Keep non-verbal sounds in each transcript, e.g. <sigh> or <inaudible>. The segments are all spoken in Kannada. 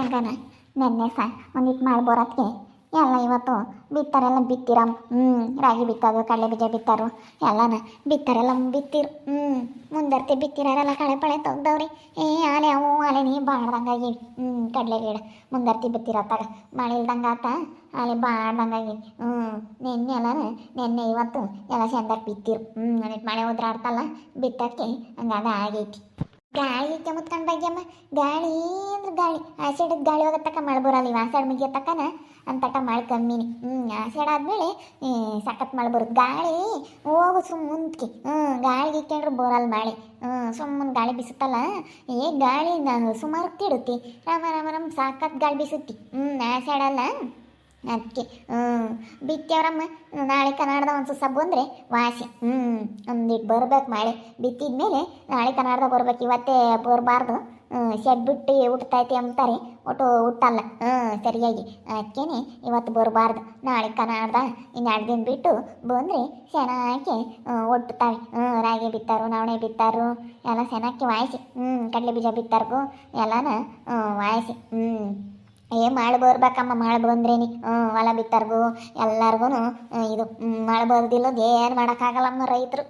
ಹೆಂಗನ ನೆನ್ನೆ ಸ ಒಂದಿಟ್ಟು ಮಾಡಿ ಬರೋದಕ್ಕೆ ಎಲ್ಲ ಇವತ್ತು ಬಿತ್ತಾರೆಲ್ಲ ಬಿತ್ತಿರ ಹ್ಞೂ ರಾಗಿ ಬಿತ್ತೋದು ಕಡಲೆ ಬೀಜ ಬಿತ್ತಾರು, ಎಲ್ಲನ ಬಿತ್ತಾರೆಲ್ಲ ಬಿತ್ತಿರು ಹ್ಞೂ ಮುಂದರ್ತಿ ಬಿತ್ತಿರಾರೆಲ್ಲ ಕಳೆ ಪಳೆ ತೆಗ್ದವ್ರಿ. ಏ, ಆಲೆ ಅವು, ಆಲೆ ನೀ ಬಾಡ್ದಂಗಾಗಿ ಹ್ಞೂ ಕಡಲೆ ಗಿಡ ಮುಂದರ್ತಿ ಬಿತ್ತಿರತ್ತಾಗ. ಮಳೆ ಇಲ್ದಂಗೆ ಆತ, ಆಲೆ ಬಾಡ್ದಂಗಾಗಿ ಹ್ಞೂ ನೆನ್ನೆ ಎಲ್ಲ ನಿನ್ನೆ ಇವತ್ತು ಎಲ್ಲ ಚಂದಾಗಿ ಬಿತ್ತಿರು ಹ್ಞೂ ಅದಕ್ಕೆ ಮಳೆ ಉದ್ರಾಡ್ತಲ್ಲ, ಬಿತ್ತಕ್ಕೆ ಹಂಗಾಗ ಆಗೈತಿ. ಗಾಳಿ ಕೆಮ್ಮತ್ಕೊಂಡು ಬಗ್ಗೆಮ್ಮ ಗಾಳಿ ಅಂದ್ರೆ ಗಾಳಿ. ಆ ಗಾಳಿ ಹೋಗತ್ತಕ್ಕ ಮಳೆ ಬರಲ್ಲ ಇವ. ಆ ಸೈಡ್ ಮುಗಿಯತ್ತಕ್ಕನ ಅಂತಟ ಮಳೆ ಕಮ್ಮಿನಿ. ಹ್ಞೂ ಆಸೆಡ್ ಆದಮೇಲೆ ಸಖತ್ ಮಳೆ ಬರುತ್ತೆ ಗಾಳಿ ಹೋಗು ಸುಮ್ಮ ಮುಂದಕ್ಕೆ ಹ್ಞೂ ಗಾಳಿಗೆ ಇಕ್ಕೊಂಡ್ರೆ ಬರಲ್ಲ ಮಳೆ ಹ್ಞೂ ಸುಮ್ಮನೆ ಗಾಳಿ ಬೀಸುತ್ತಲ್ಲ? ಏ, ಗಾಳಿ ಸುಮಾರು ತಿಡುತ್ತೆ ರಾಮ ರಾಮ ರಾಮ ಗಾಳಿ ಬಿಸುತ್ತಿ. ಹ್ಞೂ ಆ ಸೈಡಲ್ಲ ಅದಕ್ಕೆ ಹ್ಞೂ ಬಿತ್ತಿಯವರಮ್ಮ ನಾಳೆ ಕನ್ನಡದ ಒಂದು ಸಬ್ ಬಂದರೆ ವಾಸಿ. ಹ್ಞೂ ಒಂದಿಟ್ಟು ಬರ್ಬೇಕು ಮಳೆ. ಬಿತ್ತಿದ ಮೇಲೆ ನಾಳೆ ಕನ್ನಡದ ಬರ್ಬೇಕು. ಇವತ್ತೇ ಬರಬಾರ್ದು. ಬಿಟ್ಟು ಹುಟ್ಟತೈತಿ ಅಂತಾರೆ. ಒಟ್ಟು ಹುಟ್ಟಲ್ಲ. ಹ್ಞೂ ಸರಿಯಾಗಿ. ಅದಕ್ಕೇನೆ ಇವತ್ತು ಬರಬಾರ್ದು. ನಾಳೆ ಕನ್ನಡದ ಇನ್ನೆರಡು ದಿನ ಬಿಟ್ಟು ಬಂದರೆ ಚೆನ್ನಾಗಿ ಒಟ್ಟುತ್ತಾವೆ ಹ್ಞೂ ರಾಗಿ ಬಿತ್ತಾರು, ನವಣೆ ಬಿತ್ತಾರು, ಎಲ್ಲ ಚೆನ್ನಾಗಿ ವಾಯಿಸಿ ಹ್ಞೂ ಕಡಲೆ ಬೀಜ ಬಿತ್ತಾರ್ಗು, ಎಲ್ಲನ ವಾಯಿಸಿ ಹ್ಞೂ ಏ ಮಳೆ ಬರ್ಬೇಕಮ್ಮ ಮಳೆ ಬಂದ್ರೇನಿ ಹೊಲ ಬಿತ್ತಾರ್ಗು ಎಲ್ಲಾರ್ಗು ಇದು ಮಳೆ ಬರ್ದಿಲ್ಲದ ಏನು ಮಾಡೋಕ್ಕಾಗಲ್ಲಮ್ಮ ರೈತರು.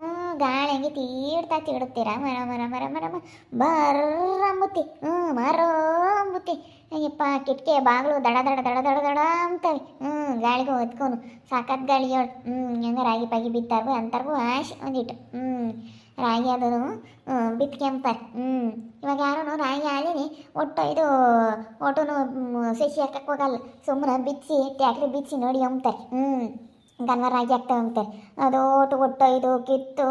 ಹ್ಞೂ, ಗಾಳಿ ಹಂಗೆ ತೀಡ್ತಾ ತೀಡುತ್ತೀರ ಮರ ಮರ ಮರ ಮರ ಬರ್ರಂಬುತ್ತಿ, ಹ್ಞೂ ಮರೋ ಅಂಬುತ್ತಿ ಅಯ್ಯಪ್ಪ, ಕಿಟಕಿ, ಬಾಗ್ಲು, ದಡ ದಡ ದಡ ದಡ ದಡ ಅಂತವೆ. ಹ್ಞೂ, ಗಾಳಿಗೆ ಹೊತ್ಕೊಂಡು ಸಾಕತ್ ಗಾಳಿ ಹೇಳು ಹ್ಞೂ ಹೆಂಗೆ ರಾಗಿ, ಪಾಗಿ ಬಿತ್ತಾರ್ಗು, ಅಂತಾರ್ಗು, ಆಶೆ, ಒಂದಿಟ್ಟು. ಹ್ಞೂ ರಾಗಿ ಅದನ್ನು ಬಿತ್ಕೆಂಪರ್ ಹ್ಞೂ ಇವಾಗ ಯಾರೂ ರಾಗಿ ಆಳಿನಿ ಒಟ್ಟು ಇದು ಒಟ್ಟು ಸಸಿ ಹಾಕಕ್ಕೆ ಹೋಗಲ್ಲ. ಸುಮ್ಮನೆ ಬಿಚ್ಚಿ ಟ್ಯಾಕ್ರಿ ಬಿಚ್ಚಿ ನೋಡಿ ಅಂಬ್ತಾರೆ ಹ್ಞೂ ಗನ್ವ ರಾಗಿ ಹಾಕ್ತಾ ಅಂಬ್ತಾರೆ ಅದು ಒಟ್ಟು ಒಟ್ಟು ಇದು ಕಿತ್ತು,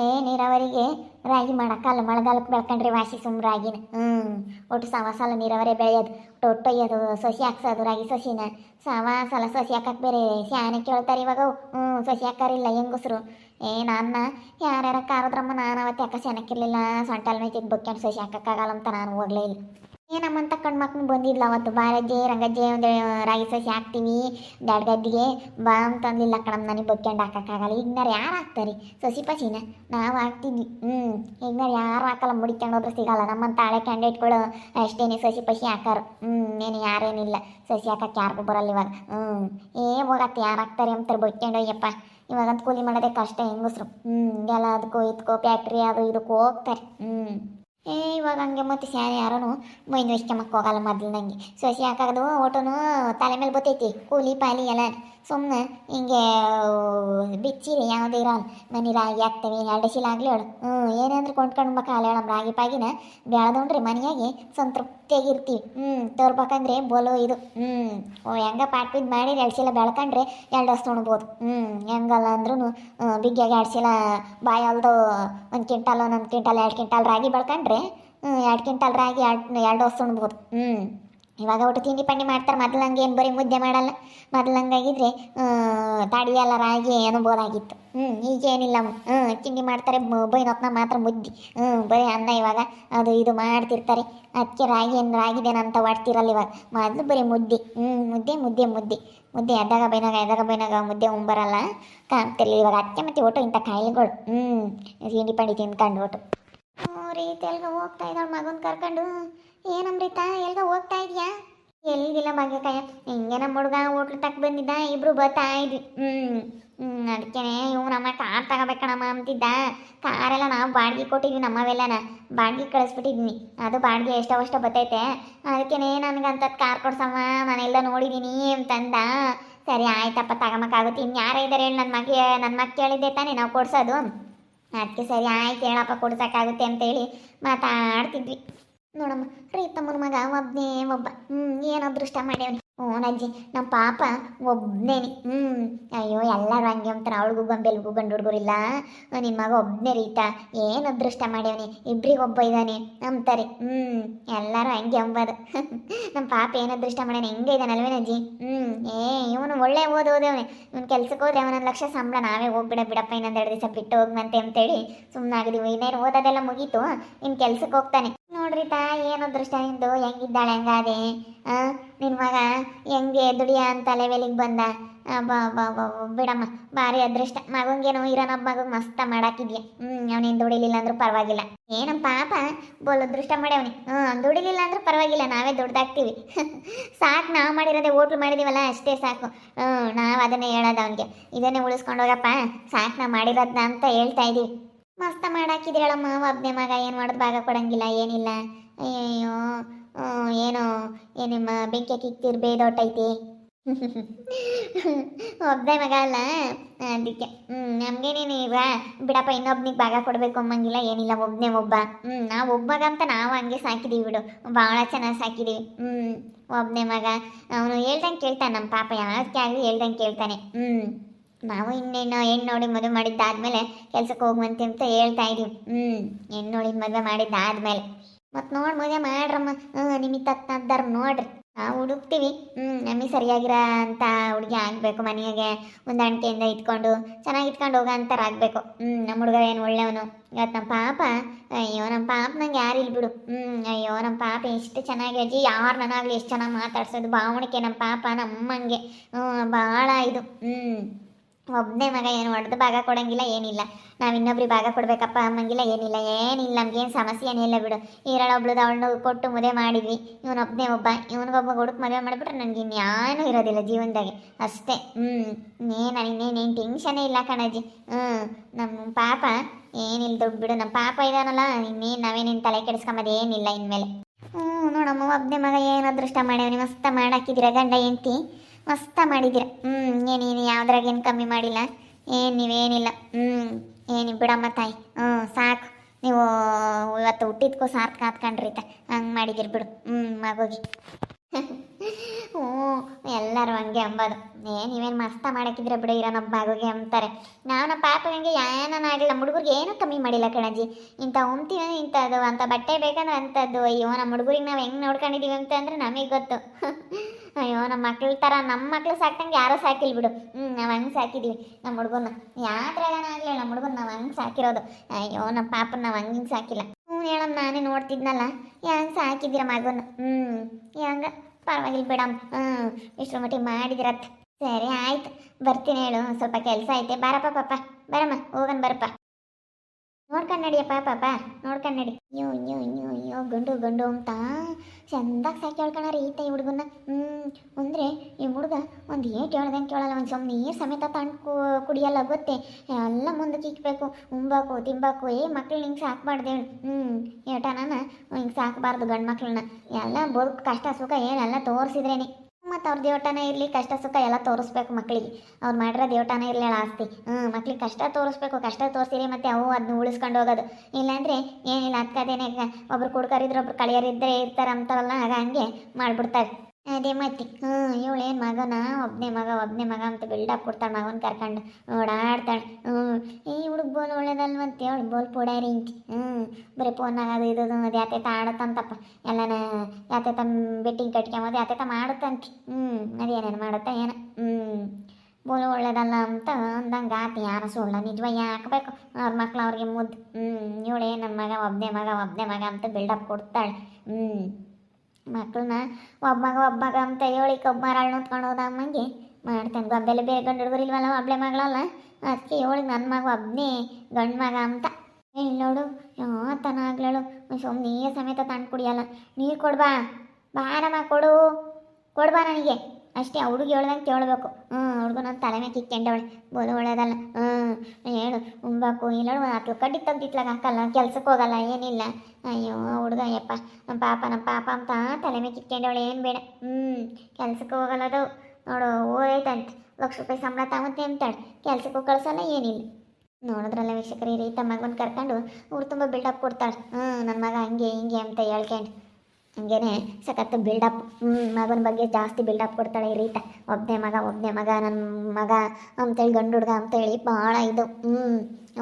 ಏ ನೀರಾವರಿಗೆ ರಾಗಿ ಮಾಡೋಕ್ಕಲ್ಲ, ಮಳೆಗಾಲಕ್ಕೆ ಬೆಳ್ಕೊಂಡ್ರಿ ವಾಸಿ ಸುಮ್ ರಾಗಿನ. ಹ್ಞೂ ಒಟ್ಟು ಸವ ಸಲ ನೀರಾವರಿ ಬೆಳೆಯೋದು. ಒಟ್ಟು ಒಟ್ಟೊಯ್ಯೋದು ಸಸಿ ಹಾಕ್ಸೋದು, ರಾಗಿ ಸಸಿನ. ಸವ ಸಲ ಸಸಿ ಹಾಕಕ್ಕೆ ಬೇರೆ ಸ್ಯಾನೆ ಕೇಳ್ತಾರೆ ಇವಾಗ. ಹ್ಞೂ ಸಸಿ ಹಾಕಾರಿಲ್ಲ, ಹೆಂಗಸ್ರು. ಏ ನನ್ನ ಯಾರ್ಯಾರ ಕಾರದ್ರಮ್ಮ, ನಾನು ಅವತ್ತು ಯಾಕೆ ಸೆನಕ್ಕಿರ್ಲಿಲ್ಲ ಸೊಂಟಲ್ ಮೇಚಿಗೆ ಬಕ್ಕೊಂಡು ಸಸಿ ಹಾಕಕ್ಕಾಗಲ್ಲ ಅಂತ ನಾನು ಹೋಗ್ಲೇ ಇಲ್ಲ. ಏನಮ್ಮಂತ ಕಣ್ಣು ಮಕ್ಕಳು ಬಂದಿದ್ಲ ಅವತ್ತು. ಬಾರಜ್ಜೆ ರಂಗಜ್ಜೆ ಒಂದು ರಾಗಿ ಸಸಿ ಹಾಕ್ತೀವಿ ದಡ್ ಗದ್ದಿಗೆ ಬಾ ಅಂತಂದಿಲ್ಲ ಕಣಮ್ಮ ನನಗೆ ಬಕ್ಕೊಂಡು ಹಾಕಕ್ಕಾಗಲ್ಲ. ಈಗ್ನಾರು ಯಾರು ಹಾಕ್ತಾರೆ? ಸಸಿ ಪಸಿನ? ನಾವು ಹಾಕ್ತಿದ್ವಿ ಹ್ಞೂ ಈಗ್ನಾರು ಯಾರು ಹಾಕಲ್ಲ. ಮುಡಿಕೊಂಡು ಹೋದ್ರೆ ಸಿಗಲ್ಲ. ನಮ್ಮಂತ ಹಳೆ ಕ್ಯಾಂಡಿಡೇಟ್ಗಳು ಅಷ್ಟೇನೆ ಸಸಿ ಪಸಿ ಹಾಕಾರು. ಹ್ಞೂ ಏನು ಯಾರೇನಿಲ್ಲ ಸಸಿ ಹಾಕಕ್ಕೆ ಯಾರಿಗೂ ಬರಲ್ಲ ಇವಾಗ. ಹ್ಞೂ ಏ, ಹೋಗತ್ತೆ. ಯಾರು ಹಾಕ್ತಾರೆ ಅಂತಾರೆ. ಬಕ್ಕೊಂಡು ಹೋಯ್ಯಪ್ಪ ಇವಾಗಂತ ಕೂಲಿ ಮಾಡೋದೇ ಕಷ್ಟ ಹೆಂಗಸ್ರು. ಹ್ಞೂ ಎಲ್ಲ ಅದಕ್ಕೂ ಇದಕ್ಕೋ ಫ್ಯಾಕ್ಟ್ರಿ ಅದು ಇದಕ್ಕೂ ಹೋಗ್ತಾರೆ. ಹ್ಞೂ ಏ ಮತ್ತು ಸ್ಯಾನ್ ಯಾರೂ ಮೈನ್ ವೆಚ್ಕೊಂಬಕ್ಕೆ ಹೋಗಲ್ಲ ಮೊದಲು ನಂಗೆ. ಸೊಸಿ ಹಾಕೋದು ಓಟೋನು ತಲೆ ಮೇಲೆ ಬತ್ತೈತಿ, ಕೂಲಿ ಪಾಲಿ ಎಲ್ಲ. ಸುಮ್ಮನೆ ಹಿಂಗೆ ಬಿಚ್ಚಿರಿ, ಯಾವುದೇ ಇರಲ್ಲ. ಮನೆ ರಾಗಿ ಹಾಕ್ತೇವೆ, ಎರಡು ಶೀಲ ಆಗಲಿ ಹೇಳು. ಹ್ಞೂ ಏನಂದ್ರೆ ಕೊಂಡ್ಕೊಂಡು ಬಕಾಲ ಹೇಳಮ್ ರಾಗಿ ಪಾಗಿನ ಬೆಳೆದೊಂಡ್ರಿ ಮನೆಯಾಗಿ ಸಂತೃಪ್ತಿಯಾಗಿರ್ತೀವಿ ಹ್ಞೂ ತೋರ್ಬೇಕಂದ್ರೆ ಬೋಲೋ ಇದು. ಹ್ಞೂ ಓ, ಹೆಂಗೆ ಪಾಟ್ ಬಿದ್ದು ಮಾಡಿ ಎರಡು ಶೀಲ ಬೆಳ್ಕೊಂಡ್ರೆ ಎರಡು ವರ್ಷ ಉಣ್ಬೋದು. ಹ್ಞೂ ಹೆಂಗಲ್ಲ ಅಂದ್ರೂ ಬಿಗ್ಗಿಯಾಗಿ ಎರಡು ಶೀಲ ಬಾಯಲ್ದು ಒಂದು ಕ್ವಿಂಟಲ್, ಒಂದೊಂದು ಕ್ವಿಂಟಲ್, ಎರಡು ಕ್ವಿಂಟಲ್ ರಾಗಿ ಬೆಳ್ಕೊಂಡ್ರೆ ಎರಡು ಕ್ವಿಂಟಲ್ ರಾಗಿ ಎರಡು ಎರಡು ಹೊಸ ಉಣ್ಬೋದು. ಹ್ಞೂ ಇವಾಗ ಒಟ್ಟು ತಿಂಡಿ ಪಂಡಿ ಮಾಡ್ತಾರೆ. ಮೊದ್ಲಂಗೆ ಏನು ಬರೀ ಮುದ್ದೆ ಮಾಡಲ್ಲ. ಮೊದ್ಲಂಗಾಗಿದ್ರೆ ತಾಡಿ ಎಲ್ಲ ರಾಗಿ ಅನ್ಬೋದಾಗಿತ್ತು. ಹ್ಞೂ ಈಗ ಏನಿಲ್ಲ ಹ್ಞೂ ತಿಂಡಿ ಮಾಡ್ತಾರೆ. ಬೈನೊತ್ನ ಮಾತ್ರ ಮುದ್ದೆ. ಹ್ಞೂ ಬರೀ ಅನ್ನ ಇವಾಗ ಅದು ಇದು ಮಾಡ್ತಿರ್ತಾರೆ. ಅದಕ್ಕೆ ರಾಗಿ ಏನು ರಾಗಿದೇನಂತ ಒಡ್ತಿರಲ್ಲ ಇವಾಗ. ಮೊದಲು ಬರೀ ಮುದ್ದೆ. ಹ್ಞೂ ಮುದ್ದೆ ಮುದ್ದೆ ಮುದ್ದೆ. ಮುದ್ದೆ ಎದ್ದಾಗ ಬೈನಾಗ ಎದ್ದಾಗ ಬೈನಾಗ ಮುದ್ದೆ ಉಂಬರಲ್ಲ. ಕಾಣ್ತಿರ್ಲಿಲ್ಲ ಇವಾಗ. ಅದಕ್ಕೆ ಮತ್ತೆ ಒಟ್ಟು ಇಂಥ ಕಾಯಿಲೆಗಳು. ಹ್ಞೂ ತಿಂಡಿ ಪಂಡಿ ತಿನ್ಕೊಂಡು ಒಟ್ಟು. ರೀತಿ ಎಲ್ಗ ಹೋಗ್ತಾ ಇದ್ದಾಳ ಮಗನ ಕರ್ಕೊಂಡು. ಏನಮ್ರಿತ ಎಲ್ಗ ಹೋಗ್ತಾ ಇದೀಯಾ? ಎಲ್ಲಿಗಿಲ್ಲ ಭಾಗ್ಯಕಾಯ ಹಿಂಗೆ ನಮ್ಮ ಹುಡುಗ ಹೋಟ್ಲು ತಕ್ಕ ಬಂದಿದ್ದ, ಇಬ್ರು ಬರ್ತಾ ಇದ್ವಿ. ಹ್ಞೂ ಹ್ಞೂ ಅದಕ್ಕೆ ಇವ್ ನಮ್ಮ ಕಾರ್ ತಗೋಬೇಕಣಮ್ಮ ಅಂತಿದ್ದ. ಕಾರೆಲ್ಲ ನಾವು ಬಾಡಿಗೆ ಕೊಟ್ಟಿದ್ವಿ ನಮ್ಮವೆಲ್ಲನ. ಬಾಡಿಗೆ ಕಳಿಸ್ಬಿಟ್ಟಿದ್ವಿ ಅದು ಬಾಡಿಗೆ ಎಷ್ಟೋ ಅಷ್ಟೋ ಬರ್ತೈತೆ ಅದಕ್ಕೇನೆ ನನಗಂತದ್ದು ಕಾರ್ ಕೊಡ್ಸಮ್ಮ ನಾನೆಲ್ಲ ನೋಡಿದ್ದೀನಿ ಅಂತಂದ. ಸರಿ, ಆಯ್ತಪ್ಪ ತಗೊಂಬಕ್ಕಾಗುತ್ತೆ ಇನ್ನು ಯಾರ ಇದ್ದಾರೆ ಹೇಳಿ ನನ್ನ ಮಗ ನನ್ನ ಮಗ ಕೇಳಿದ್ದೆ ತಾನೇ, ನಾವು ಕೊಡ್ಸೋದು. ಅದಕ್ಕೆ ಸರಿ ಆಯ್ತು ಹೇಳಪ್ಪ, ಕೊಡ್ಸೋಕ್ಕಾಗುತ್ತೆ ಅಂತೇಳಿ ಮಾತಾಡ್ತಿದ್ವಿ. ನೋಡಮ್ಮ ಪ್ರೀತಮ್ಮನ ಮಗ ಒಬ್ಬನೇ ಒಬ್ಬ ಹ್ಞೂ ಏನು ಅದೃಷ್ಟ ಮಾಡ್ಯಾವನಿ. ಹ್ಞೂ ಅಜ್ಜಿ ನಮ್ಮ ಪಾಪ ಒಬ್ಬನೇನಿ ಹ್ಞೂ ಅಯ್ಯೋ, ಎಲ್ಲರೂ ಹಂಗೆ ಅಂತಾರೆ ಅವಳಿಗೂ ಗೊಂಬೆಲ್ಗೂ ಗಂಡು ಹುಡುಗರಿಲ್ಲ ನಿಮ್ಮ ಮಗ ಒಬ್ಬನೇ ರೀತ ಏನು ಅದೃಷ್ಟ ಮಾಡ್ಯವನಿ. ಇಬ್ರಿಗೆ ಒಬ್ಬ ಇದ್ದಾನೆ ಅಂತಾರೆ ಹ್ಞೂ ಎಲ್ಲರೂ ಹಂಗೆ ಅಂಬೋದು. <laughs> ನಮ್ಮ ಪಾಪ ಏನು ಅದೃಷ್ಟ ಮಾಡ್ಯಾನೆ? ಹೆಂಗೆ ಇದ್ದಾನೆ ಅಲ್ವೇನ ಅಜ್ಜಿ ಹ್ಞೂ ಏ, ಇವನು ಒಳ್ಳೆ ಓದು ಓದವನೆ ಇವನು ಕೆಲ್ಸಕ್ಕೆ ಹೋದ್ರೆ ಅವನೊಂದು ಲಕ್ಷ ಸಂಬಳ ನಾವೇ ಹೋಗ್ಬಿಡ ಬಿಡಪ್ಪ ಇನ್ನೊಂದು ಎರಡು ದಿವಸ ಬಿಟ್ಟು ಹೋಗ್ಮಂತೆ ಅಂತೇಳಿ ಸುಮ್ಮನೆ ಆಗಿದೀವಿ ಇನ್ನೇನು ಓದೋದೆಲ್ಲ ಮುಗೀತು. ಇನ್ನು ಕೆಲ್ಸಕ್ಕೆ ಹೋಗ್ತಾನೆ. ರೀತಾ ಏನು ಅದೃಷ್ಟ ನಿಂದು? ಹೆಂಗಿದ್ದಾಳೆ ಹೆಂಗಾದೆ ಆ ನಿನ್ನ ಮಗ ಹೆಂಗೆ ದುಡಿಯ ಅಂತ ಲೆವೆಲಿಗೆ ಬಂದ? ಬಿಡಮ್ಮ. ಭಾರಿ ಅದೃಷ್ಟ. ಮಗಂಗೇನೋ ಇರೋನೊಬ್ಬ ಮಗಗೆ ಮಸ್ತ ಮಾಡಾಕಿದ್ಯ? ಹ್ಞೂ ಅವನೇನು ದುಡಿಲಿಲ್ಲ ಅಂದ್ರೂ ಪರವಾಗಿಲ್ಲ. ಏನಮ್ಮ ಪಾಪ, ಬೋಲ್ ಅದೃಷ್ಟ ಮಾಡ್ಯಾವನಿ. ಹ್ಞೂ ದುಡಿಲಿಲ್ಲ ಅಂದ್ರೂ ಪರವಾಗಿಲ್ಲ, ನಾವೇ ದುಡ್ದಾಕ್ತೀವಿ. <laughs> ಸಾಕು ನಾವು ಮಾಡಿರೋದೇ ಹೋಟ್ಲು ಮಾಡಿದೀವಲ್ಲ, ಅಷ್ಟೇ ಸಾಕು. ಹ್ಞೂ ನಾವು ಅದನ್ನೇ ಹೇಳೋದು ಅವನಿಗೆ. ಇದನ್ನೇ ಉಳಿಸ್ಕೊಂಡು ಹೋಗಪ್ಪ. ಸಾಕು ನಾವು ಮಾಡಿರೋದನ್ನ ಅಂತ ಹೇಳ್ತಾ ಇದೀವಿ. ಮಸ್ತ ಮಾಡಾಕಿದ್ರಳಮ್ಮ ಒಬ್ಬನೇ ಮಗ ಏನು ಮಾಡೋದು ಭಾಗ ಕೊಡಂಗಿಲ್ಲ, ಏನಿಲ್ಲ. ಅಯ್ಯೋ ಏನೋ ಏನಿಮ್ಮ ನಿಮ್ಮ ಬೆಂಕಿ ಕಿಕ್ತಿರ್ ಬೇದೊಟ್ಟೈತಿ. ಒಬ್ಬನೇ ಮಗ ಅಲ್ಲ, ಅದಕ್ಕೆ ಹ್ಞೂ ನಮಗೇನೇನು ಇವ ಬಿಡಪ್ಪ, ಇನ್ನೊಬ್ನಿಗೆ ಭಾಗ ಕೊಡಬೇಕು ಅಮ್ಮಂಗಿಲ್ಲ ಏನಿಲ್ಲ ಒಬ್ಬನೇ ಒಬ್ಬ. ಹ್ಞೂ ನಾವು ಒಬ್ಬ ಮಗ ಅಂತ ನಾವು ಹಂಗೆ ಸಾಕಿದೀವಿ ಬಿಡು. ಭಾಳ ಚೆನ್ನಾಗಿ ಸಾಕಿದೀವಿ. ಹ್ಞೂ ಒಬ್ಬನೇ ಮಗ. ಅವನು ಹೇಳ್ದಂಗೆ ಕೇಳ್ತಾನೆ ನಮ್ಮ ಪಾಪ ಯಾವ್ದಕ್ಕೆ ಆಗಲಿ ಹೇಳ್ದಂಗೆ ಕೇಳ್ತಾನೆ. ಹ್ಞೂ ನಾವು ಇನ್ನೇನು ಹೆಣ್ಣು ನೋಡಿ ಮದುವೆ ಮಾಡಿದ್ದಾದ್ಮೇಲೆ ಕೆಲ್ಸಕ್ಕೆ ಹೋಗುವಂತೆ ಅಂತ ಹೇಳ್ತಾ ಇದೀವಿ. ಹ್ಞೂ ಹೆಣ್ಣು ನೋಡಿ ಮದುವೆ ಮಾಡಿದ್ದಾದ್ಮೇಲೆ. ಮತ್ತು ನೋಡಿ ಮದುವೆ ಮಾಡ್ರಮ್ಮ. ನಿಮಗೆ ತಕ್ಕಂತಾರ ನೋಡ್ರಿ. ನಾವು ಹುಡುಕ್ತೀವಿ. ಹ್ಞೂ ನಮಗೆ ಸರಿಯಾಗಿರೋ ಅಂತ ಹುಡುಗಿ ಆಗಬೇಕು ಮನೆಗೆ. ಹೊಂದಾಣಿಕೆಯಿಂದ ಇಟ್ಕೊಂಡು ಚೆನ್ನಾಗಿ ಇಟ್ಕೊಂಡು ಹೋಗೋ ಅಂತಾರೆ ಆಗಬೇಕು ಹ್ಞೂ ನಮ್ಮ ಹುಡುಗ ಏನು ಒಳ್ಳೆಯವನು? ಇವತ್ತು ನಮ್ಮ ಪಾಪ, ಅಯ್ಯೋ ನಮ್ಮ ಪಾಪ ನಂಗೆ ಯಾರು ಇಲ್ಲ ಬಿಡು. ಹ್ಞೂ ಅಯ್ಯೋ ನಮ್ಮ ಪಾಪ ಎಷ್ಟು ಚೆನ್ನಾಗಿ ಅಜ್ಜಿ ಯಾರು ನನಗಾಗಲಿ ಎಷ್ಟು ಚೆನ್ನಾಗಿ ಮಾತಾಡ್ಸೋದು. ಭಾವಣಿಕೆ ನಮ್ಮ ಪಾಪ ನಮ್ಮಂಗೆ. ಹ್ಞೂ ಭಾಳ ಇದು. ಹ್ಞೂ ಒಬ್ಬನೇ ಮಗ ಏನು ಹೊಡೆದು ಭಾಗ ಕೊಡೋಂಗಿಲ್ಲ, ಏನಿಲ್ಲ. ನಾವು ಇನ್ನೊಬ್ರಿಗೆ ಭಾಗ ಕೊಡಬೇಕಪ್ಪ ಅನ್ನಂಗಿಲ್ಲ ಏನಿಲ್ಲ ಏನಿಲ್ಲ. ನಮ್ಗೇನು ಸಮಸ್ಯೆ ಏನಿಲ್ಲ ಬಿಡು. ಈರಳೊಬ್ಳದು ಅವಳನ್ನ ಕೊಟ್ಟು ಮದುವೆ ಮಾಡಿದ್ವಿ. ಇವನೊಬ್ಬನೇ ಒಬ್ಬ. ಇವನಿಗೊಬ್ಬ ಹುಡುಕ್ ಮದುವೆ ಮಾಡಿಬಿಟ್ರೆ ನನಗೆ ಇನ್ಯಾನೂ ಇರೋದಿಲ್ಲ ಜೀವನದಾಗೆ. ಅಷ್ಟೇ. ಹ್ಞೂ ಇನ್ನೇನು ಇನ್ನೇನೇನು ಟೆನ್ಷನೇ ಇಲ್ಲ ಕಣಜ್ಜಿ. ಹ್ಞೂ ನಮ್ಮ ಪಾಪ ಏನಿಲ್ಲ ದುಡ್ಡು ಬಿಡು. ನಮ್ಮ ಪಾಪ ಇದಾನಲ್ಲ, ಇನ್ನೇನು ನಾವೇನೇನು ತಲೆ ಕೆಡಿಸ್ಕೊಂಬದು ಏನಿಲ್ಲ ಇನ್ಮೇಲೆ. ಹ್ಞೂ ನೋಡಮ್ಮ ಒಬ್ಬನೇ ಮಗ ಏನು ಅದೃಷ್ಟ ಮಾಡ್ಯಾವನಿ? ಮಸ್ತ ಮಾಡಾಕಿದ್ದೀರ ಗಂಡ ಹೆಂಡ್ತಿ. ಮಸ್ತ ಮಾಡಿದ್ದೀರ. ಹ್ಞೂ ಏನೇನು ಯಾವ್ದ್ರಾಗ ಕಮ್ಮಿ ಮಾಡಿಲ್ಲ. ಏನು ನೀವೇನಿಲ್ಲ ಹ್ಞೂ ಏನು ಬಿಡಮ್ಮ ತಾಯಿ. ಹ್ಞೂ ಸಾಕು. ನೀವು ಇವತ್ತು ಹುಟ್ಟಿದ್ಕೋ ಸಾರ್ಥಕ ತ ಹಂಗೆ ಮಾಡಿದಿರಿ ಬಿಡು. ಹ್ಞೂ ಮಗೋಗಿ. <laughs> ಹ್ಞೂ ಎಲ್ಲರೂ ಹಂಗೆ ಅಂಬೋದು. ಏ ನೀವೇನು ಮಸ್ತ ಮಾಡಕ್ಕಿದ್ರೆ ಬಿಡು, ಇರೋ ನಮ್ಮ ಮಗುಗೆ ಅಂತಾರೆ ನಾವು ನಮ್ಮ ಹಂಗೆ ಏನಾನ ಆಗಿಲ್ಲ ಹುಡುಗರಿಗೆ ಏನೂ ಕಮ್ಮಿ ಮಾಡಿಲ್ಲ ಕಣಜ್ಜಿ ಇಂಥ ಉಮ್ತೀವಿ ಇಂಥದ್ದು, ಅಂಥ ಬಟ್ಟೆ ಬೇಕಂದ್ರೆ ಅಂಥದ್ದು. ಅಯ್ಯೋ, ನಮ್ಮ ಹುಡುಗರಿಗೆ ನಾವು ಹೆಂಗೆ ನೋಡ್ಕೊಂಡಿದ್ದೀವಿ ಅಂತ ಅಂದರೆ ನಮಗೆ ಗೊತ್ತು. <laughs> ಅಯ್ಯೋ, ನಮ್ಮ ಮಕ್ಳ ಥರ ನಮ್ಮ ಮಕ್ಳು ಸಾಕ್ತಂಗೆ ಯಾರೂ ಸಾಕಿಲ್ಲ ಬಿಡು. ಹ್ಞೂ ನಾವು ಹಂಗೆ ಸಾಕಿದ್ದೀವಿ ನಮ್ಮ ಹುಡುಗನ ಯಾವ್ದ್ರಾಗನ ಆಗಲಿ ನಮ್ಮ ಹುಡುಗನ ನಾವು ಹಂಗೆ ಸಾಕಿರೋದು. ಅಯ್ಯೋ ನಮ್ಮ ಪಾಪ ನಾವು ಹಂಗೆ ಹಿಂಗೆ ಸಾಕಿಲ್ಲ. ಹ್ಞೂ ಹೇಳಮ್ಮ, ನಾನೇ ನೋಡ್ತಿದ್ನಲ್ಲ. ಹೆಂಗೆ ಸಾಕಿದ್ದೀರ ಮಗನ ಹ್ಞೂ ಹೆಂಗ? ಪರವಾಗಿಲ್ಲ ಬಿಡಮ್ಮ. ಹ್ಞೂ ಇಷ್ಟರ ಮಟ್ಟಿಗೆ ಮಾಡಿದಿರತ್ತೆ. ಸರಿ, ಆಯ್ತು. ಬರ್ತೀನಿ ಹೇಳು. ಸ್ವಲ್ಪ ಕೆಲಸ ಐತೆ. ಬಾರಪ್ಪ, ಪಾಪ. ಬರಮ್ಮ, ಹೋಗನ್ ಬರಪ್ಪ. ನೋಡ್ಕೊಂಡು ನಡಿಯಪ್ಪ ಪಾಪ ನೋಡ್ಕೊಂಡು ನಡಿ ಅಯ್ಯೋ ಅಯ್ಯೋ ಅಯ್ಯೋ ಅಯ್ಯೋ ಗಂಡು ಗಂಡು ಅಂತ ಚಂದಾಗಿ ಸಾಕಿ ಹೇಳ್ಕೊಳಾರ ಈತ ಈ ಹುಡುಗನ ಹ್ಞೂ ಅಂದರೆ ಈ ಹುಡುಗ ಒಂದು ಏಟು ಹೇಳ್ದಂಗೆ ಕೇಳಲ್ಲ, ಒಂದು ಸ್ವಲ್ಪ ನೀರು ಸಮೇತ ತಣ್ಣು ಕುಡಿಯಲ್ಲ ಗೊತ್ತೇ. ಎಲ್ಲ ಮುಂದೆ ಇಕ್ಬೇಕು. ಉಂಬಾಕು, ತಿಂಬಾಕು, ಏ ಮಕ್ಳು ಹಿಂಗೆ ಸಾಕ್ಬಾರ್ದು ಹೇಳು ಹ್ಞೂ ಏಟ ನಾನು ಹಿಂಗೆ ಸಾಕಬಾರ್ದು ಗಂಡು ಮಕ್ಳನ್ನ ಎಲ್ಲ ಬದುಕು ಕಷ್ಟ ಸುಖ ಏನೆಲ್ಲ ತೋರಿಸಿದ್ರೇನೆ. ಮತ್ತು ಅವ್ರ ದೇವಟಾನ ಇರಲಿ, ಕಷ್ಟ ಸುಖ ಎಲ್ಲ ತೋರಿಸ್ಬೇಕು ಮಕ್ಕಳಿಗೆ ಅವ್ರು ಮಾಡಿರೋ ದೇವಟಾನ ಇರಲಿ ಆಸ್ತಿ. ಹ್ಞೂ ಮಕ್ಳಿಗೆ ಕಷ್ಟ ತೋರಿಸ್ಬೇಕು, ಕಷ್ಟ ತೋರಿಸಿರಿ ಮತ್ತು ಅವು ಅದನ್ನ ಉಳಿಸ್ಕೊಂಡು ಹೋಗೋದು. ಇಲ್ಲಾಂದರೆ ಏನಿಲ್ಲ ಅದಕ್ಕದೇನೆ ಒಬ್ರು ಕುಡ್ಕರಿದ್ರೆ ಒಬ್ರು ಕಳಿಯರಿದ್ದರೆ ಇರ್ತಾರೆ ಅಂತಾರಲ್ಲ ಆಗ ಹಂಗೆ ಮಾಡ್ಬಿಡ್ತಾರೆ. ಅದೇ ಮತ್ತೆ ಹ್ಞೂ ಇವಳು ಏನು ಮಗನ? ಒಬ್ಬನೇ ಮಗ ಒಬ್ಬನೇ ಮಗ ಅಂತ ಬಿಲ್ಡಪ್ ಕೊಡ್ತಾಳೆ ಮಗನ ಕರ್ಕೊಂಡು. ಓಡಾಡ್ತಾಳೆ ಹ್ಞೂ ಈ ಹುಡುಗ ಬೋಲ್ ಒಳ್ಳೇದಲ್ವಂತ? ಹೇಳಿ ಬೋಲ್ ಪುಡಾರಿ ಇಂಚ್ ಹ್ಞೂ ಬರೀ ಫೋನಾಗ ಅದು ಇದು, ಅದು ಯಾತೈತ ಆಡತ್ತಂತಪ್ಪ. ಎಲ್ಲನ ಯಾತೈತ ಬೆಟ್ಟಿಂಗ್ ಕಟ್ಕೊಂಬೋದು ಯಾತೈತ ಮಾಡುತ್ತಂತೆ. ಹ್ಞೂ ಅದೇನೇನು ಮಾಡುತ್ತಾ ಏನೋ. ಹ್ಞೂ ಬೋಲು ಒಳ್ಳೇದಲ್ಲ ಅಂತ ಅಂದಂಗೆ ಆತ. ಯಾರು ಸುಳ್ಳ ನಿಜವಾಗಿ ಹಾಕ್ಬೇಕು. ಅವ್ರ ಮಕ್ಳು ಅವ್ರಿಗೆ ಮುದ್ದು. ಹ್ಞೂ ಇವಳೇ ನನ್ನ ಮಗ ಒಬ್ಬನೇ ಮಗ ಒಬ್ಬನೇ ಮಗ ಅಂತ ಬಿಲ್ಡಪ್ ಕೊಡ್ತಾಳೆ. ಹ್ಞೂ ಮಕ್ಕಳನ್ನ ಒಬ್ಬ ಮಗ ಒಬ್ಬ ಮಗ ಅಂತ ಹೇಳಿ ಕಬ್ಬು ಮಾರಾಳು ನೋಡ್ಕೊಂಡು ಹೋದಮ್ಮಂಗೆ ಮಾಡ್ತಾನೆ. ಗೊಂಬೆಲೆ ಬೇರೆ ಗಂಡು ಹುಡುಗರು ಇಲ್ವಲ್ಲ ಒಬ್ಳೆ ಮಗಳಲ್ಲ? ಅದಕ್ಕೆ ಹೇಳಿ ನನ್ನ ಮಗ ಒಬ್ಬನೇ ಗಂಡು ಮಗ ಅಂತ. ಏ ನೋಡು, ಯಾತನ ಆಗ್ಲಳು. ಸುಮ್ಮನೆ ನೀರು ಸಮೇತ ತಂದು ಕುಡಿಯಲ್ಲ. ನೀರು ಕೊಡ್ಬಾ ಬಾರಮ್ಮ, ಕೊಡು. ಕೊಡ್ಬಾ ನನಗೆ. ಅಷ್ಟೇ ಆ ಹುಡುಗಿ ಹೇಳ್ದಂಗೆ ಕೇಳಬೇಕು. ಹ್ಞೂ ಹುಡುಗನ ತಲೆ ಮೇಲೆ ಕಿಕ್ಕೊಂಡವಳೆ. ಬೋದು ಒಳ್ಳೇದಲ್ಲ. ಹ್ಞೂ ಹೇಳು ಉಂಬಾಕು ಇಲ್ಲ ಅಥವಾ ಕಡ್ಡಿ ತೆಗ್ದಿತ್ಲಾಗ ಹಾಕಲ್ಲ ಕೆಲ್ಸಕ್ಕೆ ಹೋಗಲ್ಲ, ಏನಿಲ್ಲ. ಅಯ್ಯೋ, ಹುಡುಗ ಯಪ್ಪ ನಮ್ಮ ಪಾಪ ನಮ್ಮ ಪಾಪ ಅಂತ ತಲೆ ಮೇಲೆ ಏನು ಬೇಡ. ಹ್ಞೂ ಕೆಲ್ಸಕ್ಕೆ ಹೋಗಲ್ಲದು ನೋಡು, ಹೋಯ್ತಂತೆ. ಲಕ್ಷ ರೂಪಾಯಿ ಸಂಬಳ ತಗೊಂತೆ ಅಂತಾಳೆ. ಕೆಲ್ಸಕ್ಕೂ ಕಳ್ಸಲ್ಲ, ಏನಿಲ್ಲ. ನೋಡಿದ್ರಲ್ಲ ವೀಕ್ಷಕರು, ಈ ಮಗನ ಕರ್ಕೊಂಡು ಊರು ತುಂಬ ಬಿಲ್ಡಪ್ ಕೊಡ್ತಾಳೆ. ಹ್ಞೂ ನನ್ನ ಮಗ ಹಂಗೆ, ಹಿಂಗೆ ಅಂತ ಹೇಳ್ಕೊಂಡು. ಹಂಗೇನೆ ಸಖತ್ತು ಬಿಲ್ಡಪ್ ಮಗನ ಬಗ್ಗೆ ಜಾಸ್ತಿ ಬಿಲ್ಡಪ್ ಕೊಡ್ತಾಳೆ ರೀತ. ಒಬ್ಬನೇ ಮಗ ಒಬ್ಬನೇ ಮಗ ನನ್ನ ಮಗ ಅಂತೇಳಿ, ಗಂಡು ಹುಡುಗ ಅಂತೇಳಿ ಭಾಳ ಇದು ಹ್ಞೂ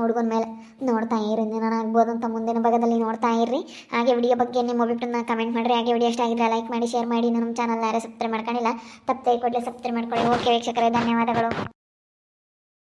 ಹುಡುಗನ ಮೇಲೆ. ನೋಡ್ತಾ ಇರಿ ನಾನು ಆಗ್ಬೋದು ಅಂತ ಮುಂದಿನ ಭಾಗದಲ್ಲಿ ನೋಡ್ತಾ ಇರ್ರಿ. ಹಾಗೆ ವಿಡಿಯೋ ಬಗ್ಗೆ ನಿಮ್ಮ ಅಭಿಪ್ರಾಯನ ಕಮೆಂಟ್ ಮಾಡಿರಿ. ಹಾಗೆ ವಿಡಿಯೋ ಇಷ್ಟ ಆಗಿದ್ರೆ ಲೈಕ್ ಮಾಡಿ ಶೇರ್ ಮಾಡಿ. ನಮ್ಮ ಚಾನಲ್ ಯಾರೇ ಸಬ್ಸ್ಕ್ರೈಬ್ ಮಾಡ್ಕೊಂಡಿಲ್ಲ ತಪ್ಪು ಕೊಡಲಿ ಸಬ್ಸ್ಕ್ರೈಬ್ ಮಾಡ್ಕೊಳ್ಳಿ. ಓಕೆ ವೀಕ್ಷಕರೇ, ಧನ್ಯವಾದಗಳು.